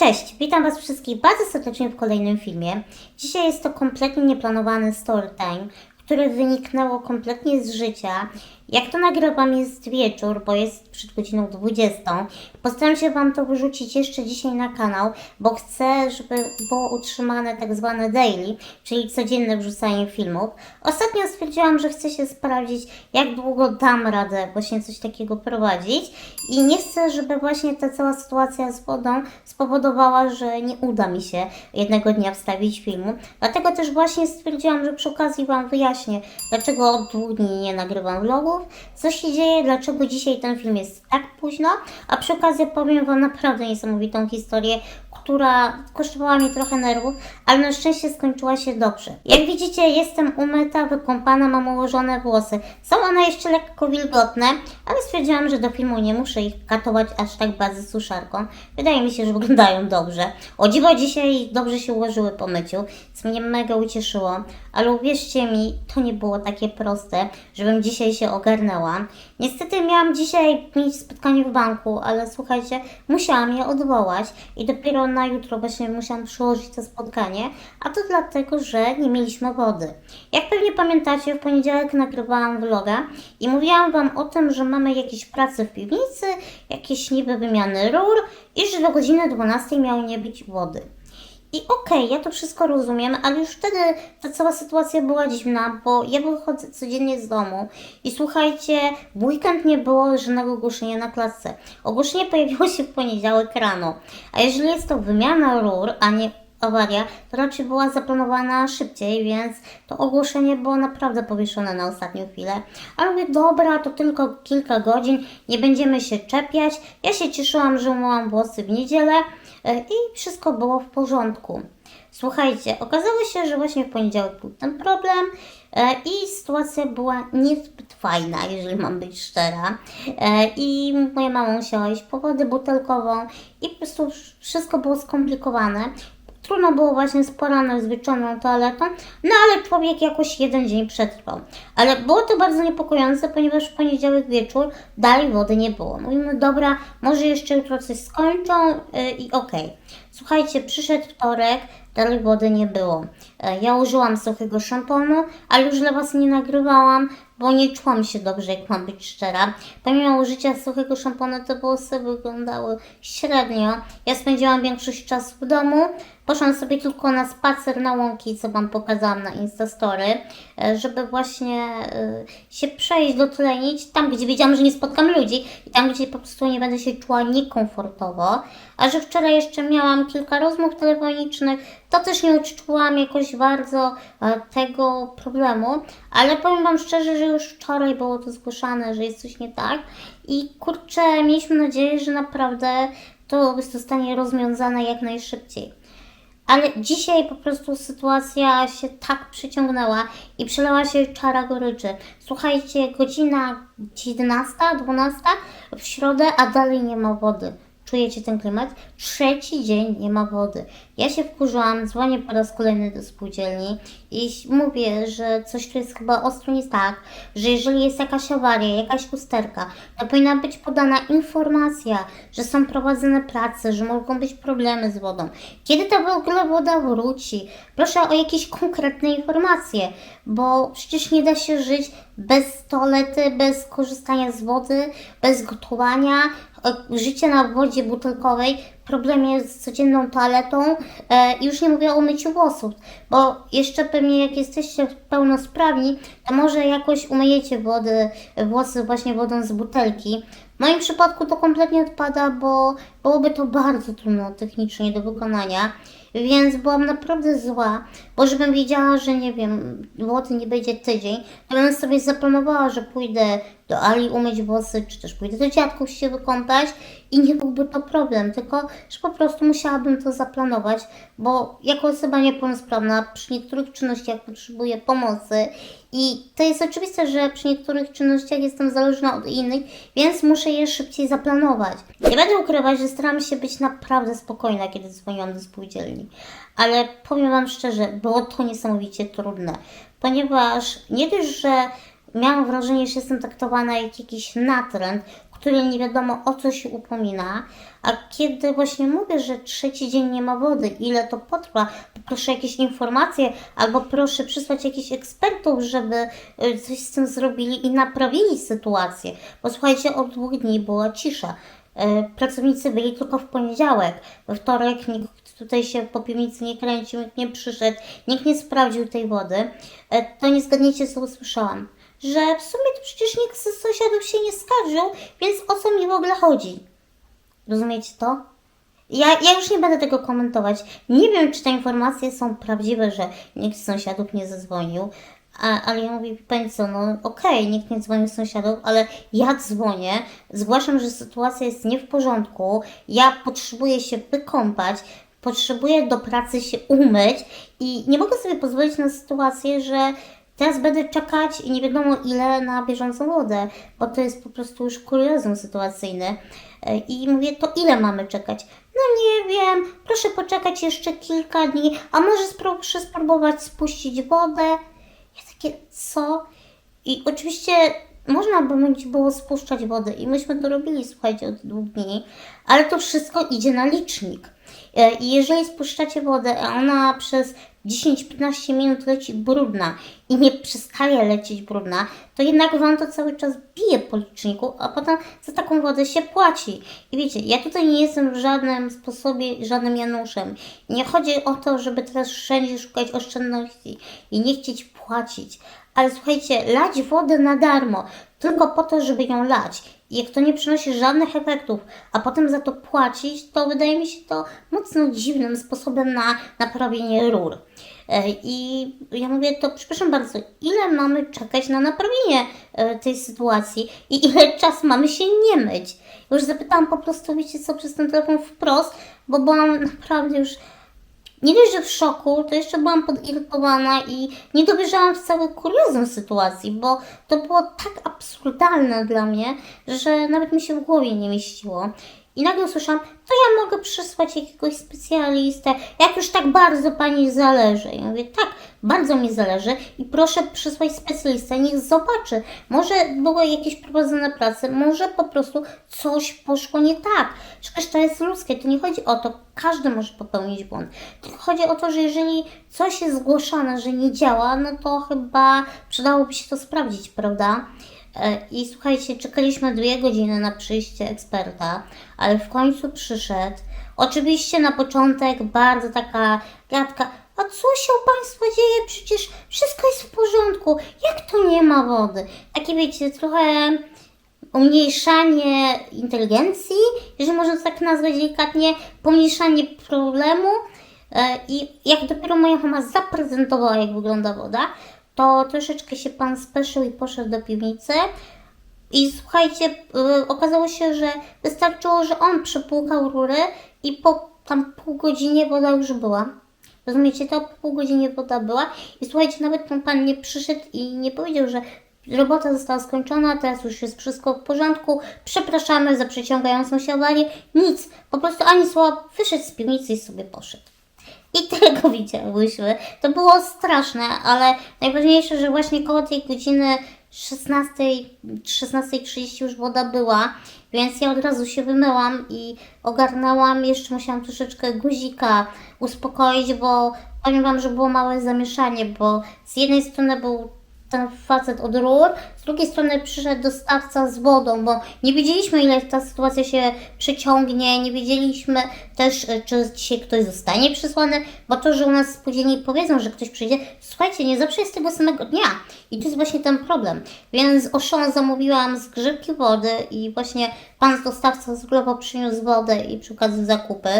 Cześć, witam Was wszystkich bardzo serdecznie w kolejnym filmie. Dzisiaj jest to kompletnie nieplanowany story time, które wyniknęło kompletnie z życia. Jak to nagrywam jest wieczór, bo jest przed godziną 20. Postaram się Wam to wyrzucić jeszcze dzisiaj na kanał, bo chcę, żeby było utrzymane tak zwane daily, czyli codzienne wrzucanie filmów. Ostatnio stwierdziłam, że chcę się sprawdzić, jak długo dam radę właśnie coś takiego prowadzić i nie chcę, żeby właśnie ta cała sytuacja z wodą spowodowała, że nie uda mi się jednego dnia wstawić filmu. Dlatego też właśnie stwierdziłam, że przy okazji Wam wyjaśnię, dlaczego od dwóch dni nie nagrywam co się dzieje, dlaczego dzisiaj ten film jest tak późno, a przy okazji powiem Wam naprawdę niesamowitą historię, która kosztowała mi trochę nerwów, ale na szczęście skończyła się dobrze. Jak widzicie, jestem umyta, wykąpana, mam ułożone włosy. Są one jeszcze lekko wilgotne, ale stwierdziłam, że do filmu nie muszę ich katować aż tak bardzo suszarką. Wydaje mi się, że wyglądają dobrze. O dziwo dzisiaj dobrze się ułożyły po myciu, co mnie mega ucieszyło. Ale uwierzcie mi, to nie było takie proste, żebym dzisiaj się ogarnęła. Niestety miałam dzisiaj mieć spotkanie w banku, ale słuchajcie, musiałam je odwołać i dopiero na jutro właśnie musiałam przyłożyć to spotkanie, a to dlatego, że nie mieliśmy wody. Jak pewnie pamiętacie, w poniedziałek nagrywałam vloga i mówiłam Wam o tym, że mamy jakieś prace w piwnicy, jakieś niby wymiany rur i że do godziny 12 miało nie być wody. I okej, ja to wszystko rozumiem, ale już wtedy ta cała sytuacja była dziwna, bo ja wychodzę codziennie z domu i słuchajcie, w weekend nie było żadnego ogłoszenia na klatce. Ogłoszenie pojawiło się w poniedziałek rano, a jeżeli jest to wymiana rur, a nie awaria, to raczej była zaplanowana szybciej, więc to ogłoszenie było naprawdę powieszone na ostatnią chwilę. Ale mówię, dobra, to tylko kilka godzin, nie będziemy się czepiać. Ja się cieszyłam, że umyłam włosy w niedzielę i wszystko było w porządku. Słuchajcie, okazało się, że właśnie w poniedziałek był ten problem e, i sytuacja była niezbyt fajna, jeżeli mam być szczera. E, I moja mama musiała iść po wodę butelkową i po prostu wszystko było skomplikowane. Trudno było właśnie z poranek z wieczorną toaletą, no ale człowiek jakoś jeden dzień przetrwał. Ale było to bardzo niepokojące, ponieważ w poniedziałek wieczór dalej wody nie było. Mówimy, dobra, może jeszcze jutro coś skończą yy, i okej. Słuchajcie, przyszedł wtorek, dalej wody nie było. E, Ja użyłam suchego szamponu, ale już dla Was nie nagrywałam, bo nie czułam się dobrze, jak mam być szczera. Pomimo użycia suchego szamponu, te włosy wyglądały średnio. Ja spędziłam większość czasu w domu. Poszłam sobie tylko na spacer na łąki, co Wam pokazałam na Instastory, e, żeby właśnie e, się przejść, dotlenić tam, gdzie wiedziałam, że nie spotkam ludzi i tam, gdzie po prostu nie będę się czuła niekomfortowo. A że wczoraj jeszcze miałam kilka rozmów telefonicznych, to też nie odczułam jakoś bardzo e, tego problemu, ale powiem Wam szczerze, że już wczoraj było to zgłaszane, że jest coś nie tak i kurczę, mieliśmy nadzieję, że naprawdę to zostanie rozwiązane jak najszybciej. Ale dzisiaj po prostu sytuacja się tak przyciągnęła i przelała się czara goryczy. Słuchajcie, godzina 11, 12 w środę, a dalej nie ma wody. Czujecie ten klimat? Trzeci dzień nie ma wody. Ja się wkurzyłam, dzwonię po raz kolejny do spółdzielni i mówię, że coś tu jest chyba ostro nie tak, że jeżeli jest jakaś awaria, jakaś usterka, to powinna być podana informacja, że są prowadzone prace, że mogą być problemy z wodą. Kiedy ta w ogóle woda wróci? Proszę o jakieś konkretne informacje, bo przecież nie da się żyć bez toalety, bez korzystania z wody, bez gotowania, życie na wodzie butelkowej, problem jest z codzienną toaletą e, już nie mówię o myciu włosów, bo jeszcze pewnie jak jesteście pełnosprawni, to może jakoś umyjecie wody, włosy właśnie wodą z butelki. W moim przypadku to kompletnie odpada, bo byłoby to bardzo trudno technicznie do wykonania. Więc byłam naprawdę zła, bo żebym wiedziała, że nie wiem, wody nie będzie tydzień, to bym sobie zaplanowała, że pójdę do Ali umyć włosy, czy też pójdę do dziadków się wykąpać i nie byłby to problem, tylko że po prostu musiałabym to zaplanować, bo jako osoba niepełnosprawna przy niektórych czynnościach potrzebuję pomocy i to jest oczywiste, że przy niektórych czynnościach jestem zależna od innych, więc muszę je szybciej zaplanować. Nie będę ukrywać, że staram się być naprawdę spokojna, kiedy dzwoniłam do spółdzielni, ale powiem Wam szczerze, było to niesamowicie trudne, ponieważ nie dość, że miałam wrażenie, że jestem traktowana jak jakiś natręt, który nie wiadomo o co się upomina. A kiedy właśnie mówię, że trzeci dzień nie ma wody, ile to potrwa, proszę jakieś informacje albo proszę przysłać jakichś ekspertów, żeby y, coś z tym zrobili i naprawili sytuację. Bo słuchajcie, od dwóch dni była cisza. E, Pracownicy byli tylko w poniedziałek. We wtorek nikt tutaj się po piwnicy nie kręcił, nikt nie przyszedł, nikt nie sprawdził tej wody. E, To nie zgadniecie, co usłyszałam. Że w sumie to przecież nikt z sąsiadów się nie skarżył, więc o co mi w ogóle chodzi? Rozumiecie to? Ja, ja już nie będę tego komentować. Nie wiem, czy te informacje są prawdziwe, że nikt z sąsiadów nie zadzwonił. A, ale ja mówię, pani co, no okej, nikt nie dzwonił z sąsiadów, ale ja dzwonię, zgłaszam, że sytuacja jest nie w porządku, ja potrzebuję się wykąpać, potrzebuję do pracy się umyć i nie mogę sobie pozwolić na sytuację, że teraz będę czekać i nie wiadomo ile na bieżącą wodę, bo to jest po prostu już kuriozum sytuacyjny. E, I mówię, to ile mamy czekać? No nie wiem, proszę poczekać jeszcze kilka dni, a może proszę spróbować spuścić wodę. Ja takie, co? I oczywiście można by było spuszczać wodę i myśmy to robili, słuchajcie, od dwóch dni, ale to wszystko idzie na licznik. E, I jeżeli spuszczacie wodę, a ona przez 10-15 minut leci brudna i nie przestaje lecieć brudna, to jednak Wam to cały czas bije po liczniku, a potem za taką wodę się płaci. I wiecie, ja tutaj nie jestem w żadnym sposobie żadnym Januszem. Nie chodzi o to, żeby teraz wszędzie szukać oszczędności i nie chcieć płacić. Ale słuchajcie, lać wodę na darmo, tylko po to, żeby ją lać. Jak to nie przynosi żadnych efektów, a potem za to płacić, to wydaje mi się to mocno dziwnym sposobem na naprawienie rur. E, I ja mówię, to przepraszam bardzo, ile mamy czekać na naprawienie e, tej sytuacji i ile czasu mamy się nie myć? Już zapytałam po prostu, wiecie co, przez ten telefon wprost, bo byłam naprawdę już nie dość, że w szoku, to jeszcze byłam podirytowana i nie dowierzałam w cały kuriozum sytuacji, bo to było tak absurdalne dla mnie, że nawet mi się w głowie nie mieściło. I nagle usłyszałam, to ja mogę przysłać jakiegoś specjalistę, jak już tak bardzo Pani zależy. Ja mówię, tak, bardzo mi zależy i proszę przysłać specjalistę, niech zobaczy. Może były jakieś prowadzone prace, może po prostu coś poszło nie tak. Przecież to jest ludzkie, to nie chodzi o to, każdy może popełnić błąd. Tylko chodzi o to, że jeżeli coś jest zgłoszone, że nie działa, no to chyba przydałoby się to sprawdzić, prawda? E, I słuchajcie, czekaliśmy dwie godziny na przyjście eksperta, ale w końcu przyszedł. Oczywiście na początek bardzo taka gadka, a co się u Państwa dzieje? Przecież wszystko jest w porządku. Jak to nie ma wody? Takie wiecie, trochę umniejszanie inteligencji, jeżeli można to tak nazwać delikatnie, pomniejszanie problemu. E, I jak dopiero moja mama zaprezentowała, jak wygląda woda, to troszeczkę się pan speszył i poszedł do piwnicy. I słuchajcie, y, okazało się, że wystarczyło, że on przepłukał rurę i po tam pół godzinie woda już była. Rozumiecie, to po pół godzinie woda była i słuchajcie, nawet ten pan nie przyszedł i nie powiedział, że robota została skończona, teraz już jest wszystko w porządku, przepraszamy za przeciągającą się awarię. Nic, po prostu ani słowa wyszedł z piwnicy i sobie poszedł. I tego widziałyśmy. To było straszne, ale najważniejsze, że właśnie koło tej godziny 16, 16.30 już woda była, więc ja od razu się wymyłam i ogarnęłam. Jeszcze musiałam troszeczkę guzika uspokoić, bo powiem Wam, że było małe zamieszanie, bo z jednej strony był ten facet od rur, drugiej strony przyszedł dostawca z wodą, bo nie wiedzieliśmy, ile ta sytuacja się przeciągnie, nie wiedzieliśmy też, e, czy dzisiaj ktoś zostanie przysłany, bo to, że u nas spółdzielni powiedzą, że ktoś przyjdzie, słuchajcie, nie zawsze jest tego samego dnia i to jest właśnie ten problem. Więc Auchan zamówiłam z grzybki wody i właśnie pan z dostawca z Globo przyniósł wodę i przy okazji zakupy,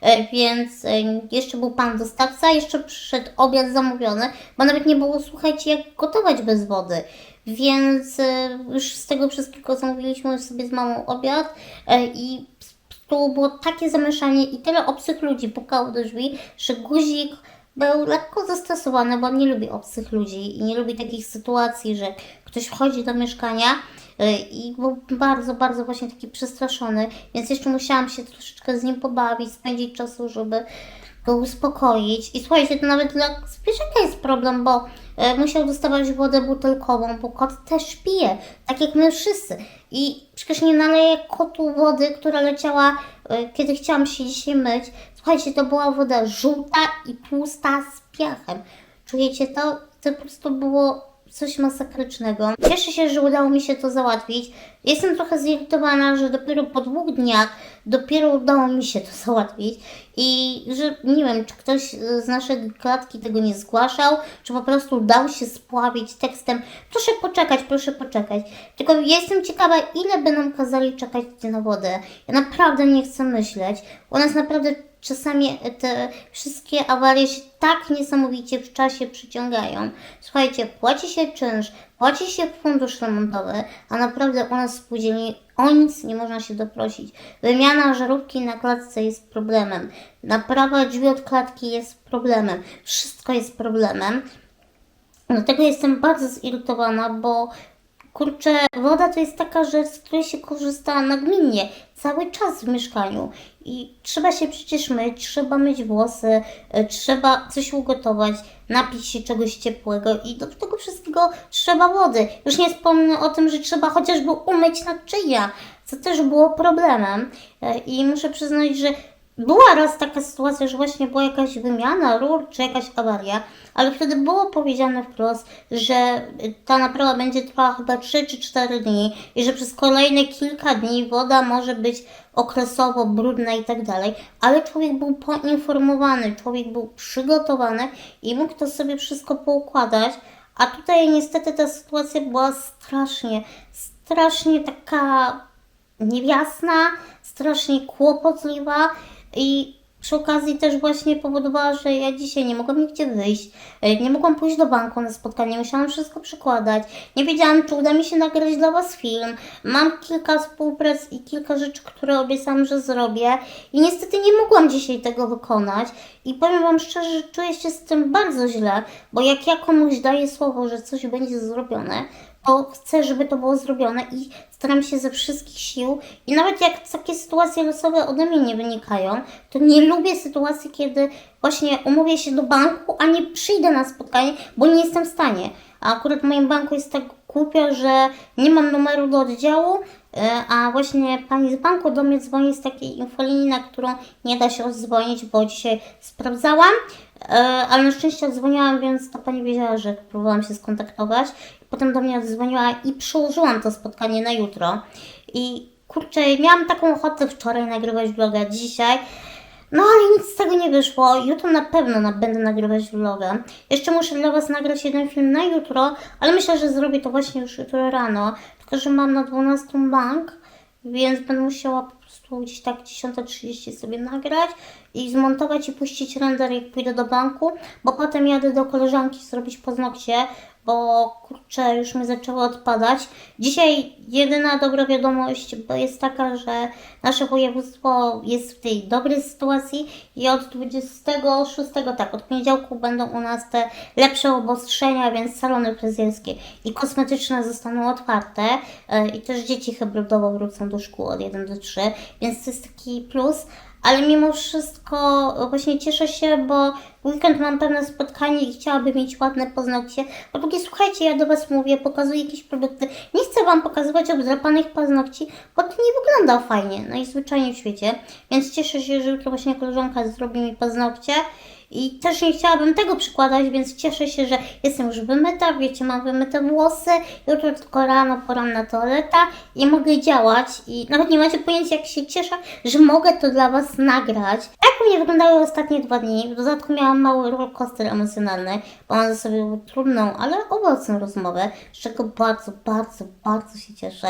E, więc e, jeszcze był pan dostawca, jeszcze przyszedł obiad zamówiony, bo nawet nie było, słuchajcie, jak gotować bez wody. Więc e, już z tego wszystkiego zamówiliśmy sobie z mamą obiad e, i tu było takie zamieszanie i tyle obcych ludzi pukało do drzwi, że guzik był lekko zestresowany, bo nie lubi obcych ludzi i nie lubi takich sytuacji, że ktoś wchodzi do mieszkania y, i był bardzo, bardzo właśnie taki przestraszony, więc jeszcze musiałam się troszeczkę z nim pobawić, spędzić czasu, żeby go uspokoić. I słuchajcie, to nawet dla zwierzaka jest problem, bo e, musiał dostawać wodę butelkową, bo kot też pije, tak jak my wszyscy. I przecież nie naleję kotu wody, która leciała, e, kiedy chciałam się dzisiaj myć. Słuchajcie, to była woda żółta i tłusta z piachem. Czujecie to? To po prostu było coś masakrycznego. Cieszę się, że udało mi się to załatwić. Jestem trochę zirytowana, że dopiero po dwóch dniach dopiero udało mi się to załatwić i że nie wiem, czy ktoś z naszej klatki tego nie zgłaszał, czy po prostu dał się spławić tekstem proszę poczekać, proszę poczekać. Tylko jestem ciekawa, ile nam kazali czekać na wodę. Ja naprawdę nie chcę myśleć. U nas naprawdę czasami te wszystkie awarie się tak niesamowicie w czasie przyciągają. Słuchajcie, płaci się czynsz, płaci się fundusz remontowy, a naprawdę u nas w spółdzielni o nic nie można się doprosić. Wymiana żarówki na klatce jest problemem. Naprawa drzwi od klatki jest problemem. Wszystko jest problemem. Dlatego jestem bardzo zirytowana, bo kurczę, woda to jest taka rzecz, z której się korzysta nagminnie, cały czas w mieszkaniu. I trzeba się przecież myć, trzeba myć włosy, e, trzeba coś ugotować, napić się czegoś ciepłego i do tego wszystkiego trzeba wody. Już nie wspomnę o tym, że trzeba chociażby umyć naczynia, co też było problemem. E, I muszę przyznać, że była raz taka sytuacja, że właśnie była jakaś wymiana rur czy jakaś awaria, ale wtedy było powiedziane wprost, że ta naprawa będzie trwała chyba 3 czy 4 dni i że przez kolejne kilka dni woda może być okresowo brudna i tak dalej, ale człowiek był poinformowany, człowiek był przygotowany i mógł to sobie wszystko poukładać, a tutaj niestety ta sytuacja była strasznie, strasznie taka niewiasna, strasznie kłopotliwa i przy okazji też właśnie powodowała, że ja dzisiaj nie mogłam nigdzie wyjść, e, nie mogłam pójść do banku na spotkanie, musiałam wszystko przykładać. Nie wiedziałam, czy uda mi się nagrać dla Was film. Mam kilka współprac i kilka rzeczy, które obiecałam, że zrobię i niestety nie mogłam dzisiaj tego wykonać. I powiem Wam szczerze, że czuję się z tym bardzo źle, bo jak ja komuś daję słowo, że coś będzie zrobione, to chcę, żeby to było zrobione i staram się ze wszystkich sił. I nawet jak takie sytuacje losowe ode mnie nie wynikają, to nie lubię sytuacji, kiedy właśnie umówię się do banku, a nie przyjdę na spotkanie, bo nie jestem w stanie. A akurat w moim banku jest tak głupio, że nie mam numeru do oddziału, e, a właśnie pani z banku do mnie dzwoni z takiej infolinii, na którą nie da się odzwonić, bo dzisiaj sprawdzałam, e, ale na szczęście odzwoniłam, więc ta pani wiedziała, że próbowałam się skontaktować. Potem do mnie odzwoniła i przełożyłam to spotkanie na jutro. I kurczę, miałam taką ochotę wczoraj nagrywać vloga, dzisiaj. No ale nic z tego nie wyszło. Jutro na pewno będę nagrywać vloga. Jeszcze muszę dla Was nagrać jeden film na jutro, ale myślę, że zrobię to właśnie już jutro rano. Tylko, że mam na 12 bank, więc będę musiała po prostu gdzieś tak 10.30 sobie nagrać i zmontować i puścić render jak pójdę do banku, bo potem jadę do koleżanki zrobić paznokcie, bo kurczę, już mi zaczęło odpadać. Dzisiaj jedyna dobra wiadomość bo jest taka, że nasze województwo jest w tej dobrej sytuacji i od 26, tak, od poniedziałku będą u nas te lepsze obostrzenia, więc salony fryzjerskie i kosmetyczne zostaną otwarte e, i też dzieci hybrydowo wrócą do szkół od 1 do 3, więc to jest taki plus. Ale mimo wszystko właśnie cieszę się, bo w weekend mam pewne spotkanie i chciałabym mieć ładne paznokcie. Po drugie, słuchajcie, ja do Was mówię, pokazuję jakieś produkty. Nie chcę Wam pokazywać obdrapanych paznokci, bo to nie wygląda fajnie, najzwyczajniej w świecie. Więc cieszę się, że jutro właśnie koleżanka zrobi mi paznokcie. I też nie chciałabym tego przykładać, więc cieszę się, że jestem już wymyta, wiecie, mam wymyte włosy, jutro tylko rano poranna toaleta i mogę działać i nawet nie macie pojęcia, jak się cieszę, że mogę to dla Was nagrać. U mnie wyglądały ostatnie dwa dni, w dodatku miałam mały rollercoaster emocjonalny, bo mam ze sobą trudną, ale owocną rozmowę, z czego bardzo, bardzo, bardzo się cieszę.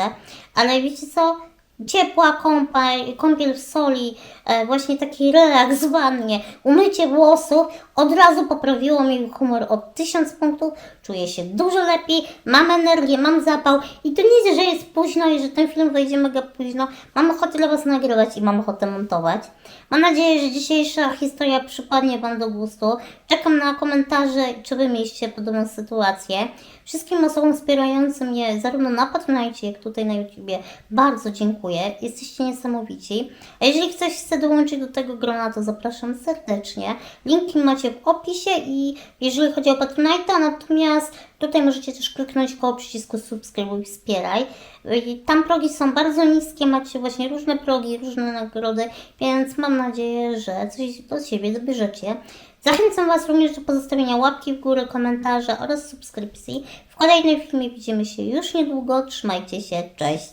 Ale wiecie co? Ciepła kąpiel, kąpiel w soli, e, właśnie taki relaks w wannie, umycie włosów, od razu poprawiło mi humor o 1000 punktów, czuję się dużo lepiej, mam energię, mam zapał i to nie jest, że jest późno i że ten film wejdzie mega późno, mam ochotę dla Was nagrywać i mam ochotę montować. Mam nadzieję, że dzisiejsza historia przypadnie Wam do gustu. Czekam na komentarze, czy Wy mieliście podobną sytuację. Wszystkim osobom wspierającym mnie zarówno na Patronite, jak tutaj na YouTubie bardzo dziękuję. Jesteście niesamowici. A jeżeli ktoś chce dołączyć do tego grona, to zapraszam serdecznie. Linki macie w opisie i jeżeli chodzi o Patronite'a, natomiast tutaj możecie też kliknąć koło przycisku subskrybuj, wspieraj. Tam progi są bardzo niskie, macie właśnie różne progi, różne nagrody, więc mam nadzieję, że coś do siebie dobierzecie. Zachęcam Was również do pozostawienia łapki w górę, komentarza oraz subskrypcji. W kolejnym filmie widzimy się już niedługo. Trzymajcie się, cześć!